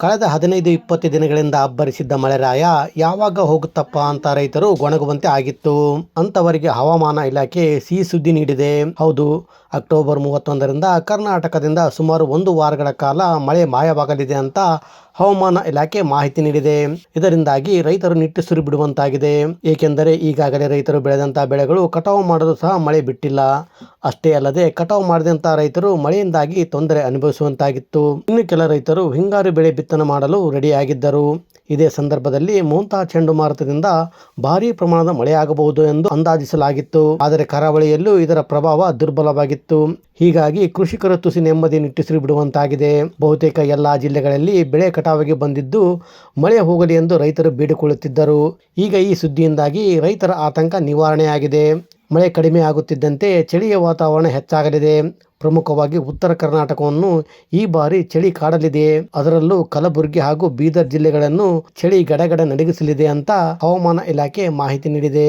ಕಳೆದ ಹದಿನೈದು ಇಪ್ಪತ್ತು ದಿನಗಳಿಂದ ಅಬ್ಬರಿಸಿದ್ದ ಮಳೆರಾಯ ಯಾವಾಗ ಹೋಗುತ್ತಪ್ಪ ಅಂತ ರೈತರು ಗೊಣಗುವಂತೆ ಆಗಿತ್ತು. ಅಂತವರಿಗೆ ಹವಾಮಾನ ಇಲಾಖೆ ಸಿಹಿ ಸುದ್ದಿ ನೀಡಿದೆ. ಹೌದು, ಅಕ್ಟೋಬರ್ ಮೂವತ್ತೊಂದರಿಂದ ಕರ್ನಾಟಕದಿಂದ ಸುಮಾರು ಒಂದು ವಾರಗಳ ಕಾಲ ಮಳೆ ಮಾಯವಾಗಲಿದೆ ಅಂತ ಹವಾಮಾನ ಇಲಾಖೆ ಮಾಹಿತಿ ನೀಡಿದೆ. ಇದರಿಂದಾಗಿ ರೈತರು ನಿಟ್ಟುಸಿರು ಬಿಡುವಂತಾಗಿದೆ. ಏಕೆಂದರೆ ಈಗಾಗಲೇ ರೈತರು ಬೆಳೆದಂತಹ ಬೆಳೆಗಳು ಕಟಾವು ಮಾಡಲು ಸಹ ಮಳೆ ಬಿಟ್ಟಿಲ್ಲ. ಅಷ್ಟೇ ಅಲ್ಲದೆ ಕಟಾವು ಮಾಡಿದಂತಹ ರೈತರು ಮಳೆಯಿಂದಾಗಿ ತೊಂದರೆ ಅನುಭವಿಸುವಂತಾಗಿತ್ತು. ಇನ್ನು ಕೆಲ ರೈತರು ಹಿಂಗಾರು ಬೆಳೆ ಬಿತ್ತನೆ ಮಾಡಲು ರೆಡಿಯಾಗಿದ್ದರು. ಇದೇ ಸಂದರ್ಭದಲ್ಲಿ ಮೋಂತಾ ಚಂಡಮಾರುತದಿಂದ ಭಾರೀ ಪ್ರಮಾಣದ ಮಳೆಯಾಗಬಹುದು ಎಂದು ಅಂದಾಜಿಸಲಾಗಿತ್ತು. ಆದರೆ ಕರಾವಳಿಯಲ್ಲೂ ಇದರ ಪ್ರಭಾವ ದುರ್ಬಲವಾಗಿತ್ತು. ಹೀಗಾಗಿ ಕೃಷಿಕರು ತುಸಿ ನೆಮ್ಮದಿ ನಿಟ್ಟುಸಿರು ಬಿಡುವಂತಾಗಿದೆ. ಬಹುತೇಕ ಎಲ್ಲಾ ಜಿಲ್ಲೆಗಳಲ್ಲಿ ಬೆಳೆ ಕಟಾವಿಗೆ ಬಂದಿದ್ದು ಮಳೆ ಹೋಗಲಿ ಎಂದು ರೈತರು ಬೇಡಿಕೊಳ್ಳುತ್ತಿದ್ದರು. ಈಗ ಈ ಸುದ್ದಿಯಿಂದಾಗಿ ರೈತರ ಆತಂಕ ನಿವಾರಣೆಯಾಗಿದೆ. ಮಳೆ ಕಡಿಮೆ ಆಗುತ್ತಿದ್ದಂತೆ ಚಳಿಯ ವಾತಾವರಣ ಹೆಚ್ಚಾಗಲಿದೆ. ಪ್ರಮುಖವಾಗಿ ಉತ್ತರ ಕರ್ನಾಟಕವನ್ನು ಈ ಬಾರಿ ಚಳಿ ಕಾಡಲಿದೆ. ಅದರಲ್ಲೂ ಕಲಬುರಗಿ ಹಾಗೂ ಬೀದರ್ ಜಿಲ್ಲೆಗಳನ್ನು ಚಳಿ ಗಡಗಡ ನಡಗಿಸಲಿದೆ ಅಂತ ಹವಾಮಾನ ಇಲಾಖೆ ಮಾಹಿತಿ ನೀಡಿದೆ.